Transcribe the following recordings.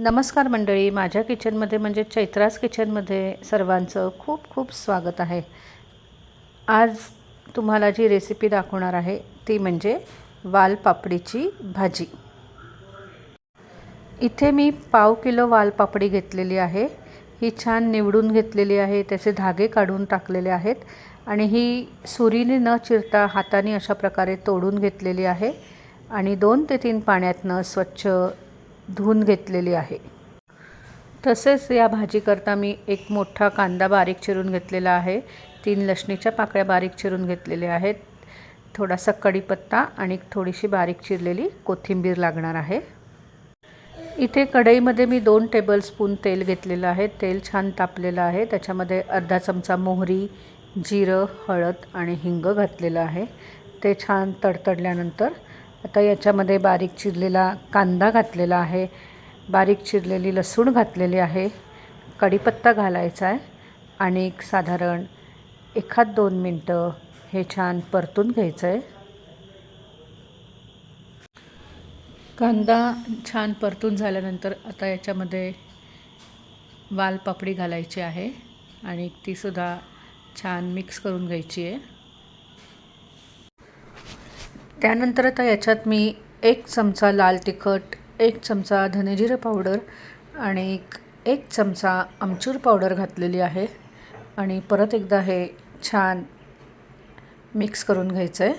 नमस्कार मंडळी. माझ्या किचनमध्ये म्हणजे चैत्रास किचनमध्ये सर्वांचं खूप खूप स्वागत आहे. आज तुम्हाला जी रेसिपी दाखवणार आहे ती म्हणजे वालपापडीची भाजी. इथे मी पाव किलो वालपापडी घेतलेली आहे. ही छान निवडून घेतलेली आहे त्याचे धागे काढून टाकलेले आहेत आणि ही सुरीने न चिरता हाताने अशा प्रकारे तोडून घेतलेली आहे आणि दोन ते तीन पाण्यातनं स्वच्छ धुवून घेतलेली आहे. तसेच या भाजीकरता मी एक मोठा कांदा बारीक चिरून घेतलेला आहे. तीन लसणीच्या पाकळ्या बारीक चिरून घेतलेल्या आहेत. थोडासा कढीपत्ता आणि थोडीशी बारीक चिरलेली कोथिंबीर लागणार आहे. इथे कढईमध्ये मी दोन टेबलस्पून तेल घेतलेलं आहे. तेल छान तापलेलं आहे. त्याच्यामध्ये अर्धा चमचा मोहरी जिरं हळद आणि हिंग घातलेलं आहे. ते छान तडतडल्यानंतर आता याच्यामध्ये बारीक चिरलेला कांदा घातलेला आहे. बारीक चिरलेली लसूण घातलेली आहे. कढीपत्ता घालायचा आहे. आणि एक साधारण एखाद दोन मिनटं हे छान परतून घ्यायचं आहे कांदा छान परतून झाल्यानंतर आता याच्यामध्ये वालपापडी घालायची आहे. आणि तीसुद्धा छान मिक्स करून घ्यायची आहे. त्यानंतर आता याच्यात मी एक चमचा लाल तिखट एक चमचा धनेजिरं पावडर आणि एक एक चमचा आमचूर पावडर घातलेली आहे. आणि परत एकदा हे छान मिक्स करून घ्यायचं आहे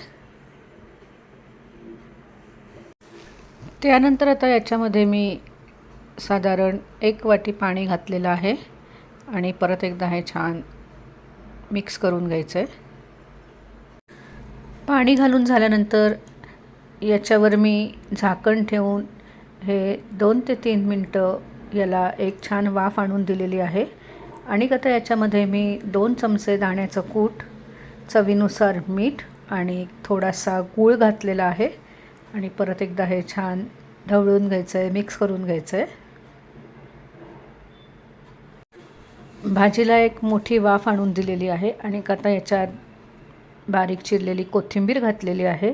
त्यानंतर आता याच्यामध्ये मी साधारण एक वाटी पाणी घातलेलं आहे आणि परत एकदा हे छान मिक्स करून घ्यायचं आहे पाणी घालून झाल्यानंतर याच्यावर मी झाकण ठेवून हे दोन ते तीन मिनटं याला एक छान वाफ आणून दिलेली आहे. आणि आता याच्यामध्ये मी दोन चमचे दाण्याचं कूट चवीनुसार मीठ आणि थोडासा गूळ घातलेला आहे. आणि परत एकदा हे छान ढवळून घ्यायचं आहे मिक्स करून घ्यायचं आहे भाजीला एक मोठी वाफ आणून दिलेली आहे. आणि आता याच्यात बारीक चिरलेली कोथिंबीर घातलेली आहे.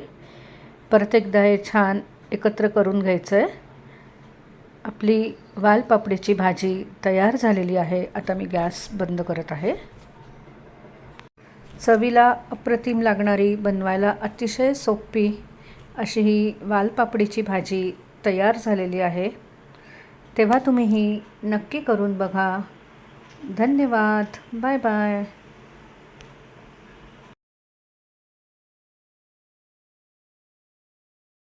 परत एकदा हे छान एकत्र करून घ्यायचं आहे आपली वालपापडीची भाजी तयार झालेली आहे. आता मी गॅस बंद करत आहे. चवीला अप्रतिम लागणारी बनवायला अतिशय सोपी अशी ही वालपापडीची भाजी तयार झालेली आहे. तेव्हा तुम्ही ही नक्की करून बघा. धन्यवाद. Bye bye.